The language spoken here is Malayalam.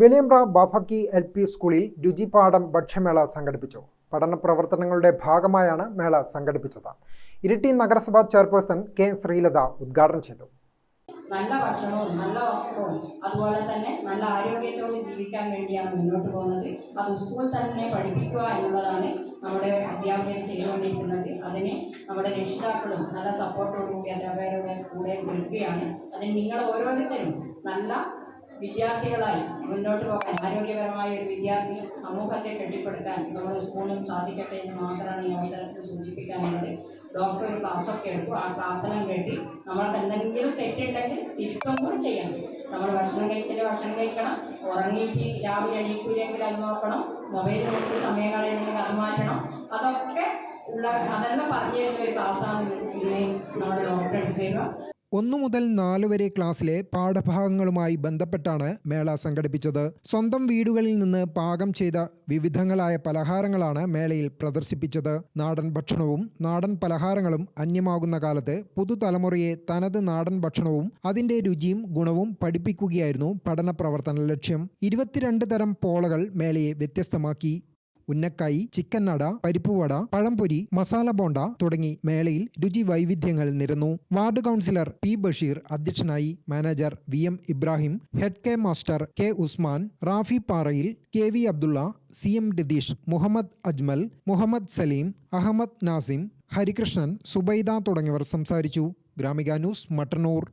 വെളിയമ്പ്ര ബാഫക്കി എൽ പി സ്കൂളിൽ രുചിപാഠം ഭക്ഷ്യമേള സംഘടിപ്പിച്ചു. പഠന പ്രവർത്തനങ്ങളുടെ ഭാഗമായാണ് മേള സംഘടിപ്പിച്ചത്. ഇരിട്ടി നഗരസഭാ ചെയർപേഴ്സൺ കെ ശ്രീലത ഉദ്ഘാടനം ചെയ്തു. നല്ല ഭക്ഷണവും നല്ല വസ്ത്രവും അതുപോലെ തന്നെ നല്ല ആരോഗ്യത്തോടെ ജീവിക്കാൻ വേണ്ടിയാണ് മുന്നോട്ട് പോകുന്നത്. അത് സ്കൂൾ തന്നെ പഠിപ്പിക്കുക എന്നുള്ളതാണ് നമ്മുടെ അധ്യാപകർ ചെയ്തുകൊണ്ടിരിക്കുന്നത്. അതിന് നമ്മുടെ രക്ഷിതാക്കളും നല്ല സപ്പോർട്ടോടുകൂടി അധ്യാപകരുടെ കൂടെ നിൽക്കുകയാണ്. അതിന് നിങ്ങൾ ഓരോരുത്തരും നല്ല വിദ്യാർത്ഥികളായി മുന്നോട്ട് പോകാൻ ആരോഗ്യപരമായ ഒരു വിദ്യാർത്ഥി സമൂഹത്തെ കെട്ടിപ്പടുക്കാൻ നമ്മുടെ സ്കൂളും സാധിക്കട്ടെ എന്ന് മാത്രമാണ് ഈ അവസരത്തിൽ സൂചിപ്പിക്കാനുള്ളത്. ഡോക്ടർ ഒരു ക്ലാസ്സൊക്കെ എടുക്കും. ആ ക്ലാസ്സിനും വേണ്ടി നമ്മൾക്ക് എന്തെങ്കിലും തെറ്റുണ്ടെങ്കിൽ തിരുത്തുമ്പോൾ ചെയ്യണം നമ്മൾ ഭക്ഷണം കഴിക്കൽ ഭക്ഷണം കഴിക്കണം. ഉറങ്ങിയിട്ട് രാവിലെ എണീക്കൂലെങ്കിൽ അത് നോക്കണം. മൊബൈൽ നോക്കി സമയങ്ങളിൽ അത് മാറ്റണം. അതൊക്കെ ഉള്ള അതെല്ലാം പറഞ്ഞു തരുന്ന ഒരു ക്ലാസ്സാണ് ഇന്ന് നമ്മുടെ ഡോക്ടർ എടുത്തു തരിക ഒന്നു മുതൽ നാല് വരെ ക്ലാസ്സിലെ പാഠഭാഗങ്ങളുമായി ബന്ധപ്പെട്ടാണ് മേള സംഘടിപ്പിച്ചത്. സ്വന്തം വീടുകളിൽ നിന്ന് പാകം ചെയ്ത വിവിധങ്ങളായ പലഹാരങ്ങളാണ് മേളയിൽ പ്രദർശിപ്പിച്ചത്. നാടൻ ഭക്ഷണവും നാടൻ പലഹാരങ്ങളും അന്യമാകുന്ന കാലത്ത് പുതുതലമുറയെ തനത് നാടൻ ഭക്ഷണവും അതിന്റെ രുചിയും ഗുണവും പഠിപ്പിക്കുകയായിരുന്നു പഠന പ്രവർത്തന ലക്ഷ്യം. ഇരുപത്തിരണ്ട് തരം പോളകൾ മേളയെ വ്യത്യസ്തമാക്കി. ഉന്നക്കായി ചിക്കൻ നട പരിപ്പുവട പഴംപൊരി മസാല ബോണ്ട തുടങ്ങി മേളയിൽ രുചി വൈവിധ്യങ്ങൾ നിരന്നു. വാർഡ് കൗൺസിലർ പി ബഷീർ അധ്യക്ഷനായി manager V M Ibrahim head K master K Usman Rafi Parayil K V Abdulla C M Ratheesh Muhammad Ajmal Muhammad Saleem Ahammad Nasim Harikrishnan Subaida തുടങ്ങിയവർ സംസാരിച്ചു. ഗ്രാമിക ന്യൂസ് മട്ടന്നൂർ.